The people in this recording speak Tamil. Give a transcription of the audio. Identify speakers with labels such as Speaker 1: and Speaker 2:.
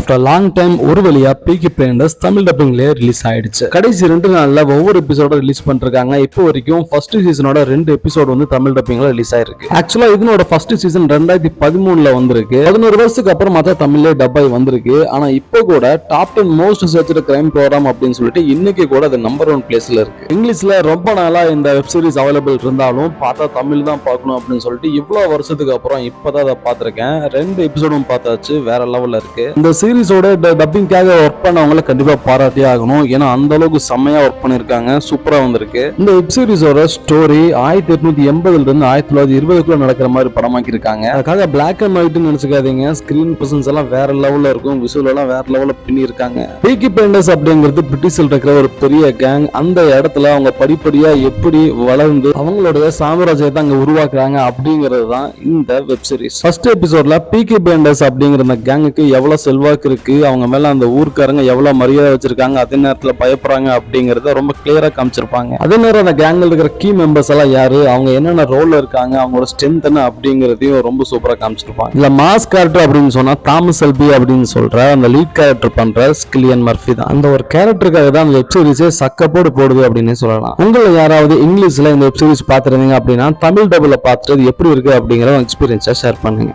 Speaker 1: ஆஃப்டர் லாங் டைம் ஒரு வழியா பீக்கி பிளேண்டர்ஸ் தமிழ் டப்பிங்லேயே ரிலீஸ் ஆயிடுச்சு. கடைசி ரெண்டு நாள்ல ஒவ்வொரு எபிசோட ரிலீஸ் பண்ணிருக்காங்க இப்போ வரைக்கும் ஃபர்ஸ்ட் சீசனோட ரெண்டு எபிசோட் வந்து தமிழ் டப்பிங்ல ரிலீஸ் ஆயிருக்கு. ஆக்சுவலா இதனோட ஃபர்ஸ்ட் சீசன் ரெண்டாயிரத்தி பதிமூணுல வந்திருக்கு. பதினோரு வருஷத்துக்கு அப்புறமா தான் தமிழ்ல டப்பாய் வந்திருக்கு. ஆனா இப்போ கூட top ten most searched crime program அப்படின்னு சொல்லிட்டு இன்னைக்கு கூட அது நம்பர் ஒன் பிளேஸ்ல இருக்கு. இங்கிலீஷ்ல ரொம்ப நாளா இந்த வெப் சீரிஸ் அவைலபிள் இருந்தாலும் பார்த்தா தமிழ் தான் பார்க்கணும் அப்படின்னு சொல்லிட்டு இவ்வளவு வருஷத்துக்கு அப்புறம் இப்பதான் அதை பார்த்திருக்கேன். ரெண்டு எபிசோடும் பார்த்தாச்சு வேற லெவல்ல இருக்கு. இந்த சீரிஸோட டப்பிங்காக ஒர்க் பண்ணவங்கள கண்டிப்பா பாராட்டியே ஆகணும். ஏன்னா அந்த அளவுக்கு செம்மையா ஒர்க் பண்ணிருக்காங்க சூப்பரா வந்திருக்கு. இந்த வெப் சீரிஸோட ஸ்டோரி ஆயிரத்தி எட்நூத்தி எண்பதுல இருந்து ஆயிரத்தி தொள்ளாயிரத்தி இருபதுக்குள்ள நடக்கிற மாதிரி படமாக்கி இருக்காங்க அதுக்காக பிளாக் அண்ட் ஒயிட் நினைச்சுக்காதீங்க. ஸ்கிரீன் பிரசன்ஸ் எல்லாம் வேற லெவல்ல இருக்கும். விசுவல் எல்லாம் வேற லெவல்ல பண்ணி இருக்காங்க பீக்கி பெண்டர்ஸ் அப்படிங்கிறது பிரிட்டிஷில் இருக்கிற ஒரு பெரிய கேங் அந்த இடத்துல அவங்க படிப்படியா எப்படி வளர்ந்து அவங்களுடைய சாம்ராஜ்யத்தை அங்க உருவாக்குறாங்க அப்படிங்கிறது தான் இந்த வெப் சீரிஸ் ஃபர்ஸ்ட் எபிசோட்ல பீக்கி பெண்டர்ஸ் அப்படிங்கிற அந்த கேங்குக்கு எவ்வளவு செல்வாக்கு இருக்கு அவங்க மேல அந்த ஊர்க்காரங்க எவ்வளவு மரியாதை வச்சிருக்காங்க அதே நேரத்துல பயப்படுறாங்க அப்படிங்கறத ரொம்ப கிளியரா காமிச்சிருப்பாங்க. அதே நேரம் அந்த கேங்ல இருக்கிற கீ மெம்பர்ஸ் எல்லாம் யாரு? அவங்க என்னென்ன ரோல்ல இருக்காங்க? அவங்களோட ஸ்ட்ரென்த் என்ன அப்படிங்கறதையும் ரொம்ப சூப்பரா காமிச்சிருப்பாங்க. இல்ல மாஸ் கேரக்டர் அப்படின்னு சொன்னா தாமஸ் எல்பி அப்படின்னு சொல்ற அந்த லீட் கேரக்டர் பண்ற ஸ்கிலியன் மர்ஃபி தான். அந்த ஒரு கேரக்டருக்காக தான் அந்த வெப் சீரிஸே சக்கப்போடு போடுது அப்படின்னு சொல்லலாம். உங்களை யாராவது இங்கிலீஷ்ல இந்த வெப் சீரிஸ் பாத்துருந்தீங்க அப்படின்னா தமிழ் டபுள்ல பார்த்துட்டு எப்படி இருக்கு அப்படிங்கிற எக்ஸ்பீரியன்ஸை ஷேர் பண்ணுங்க.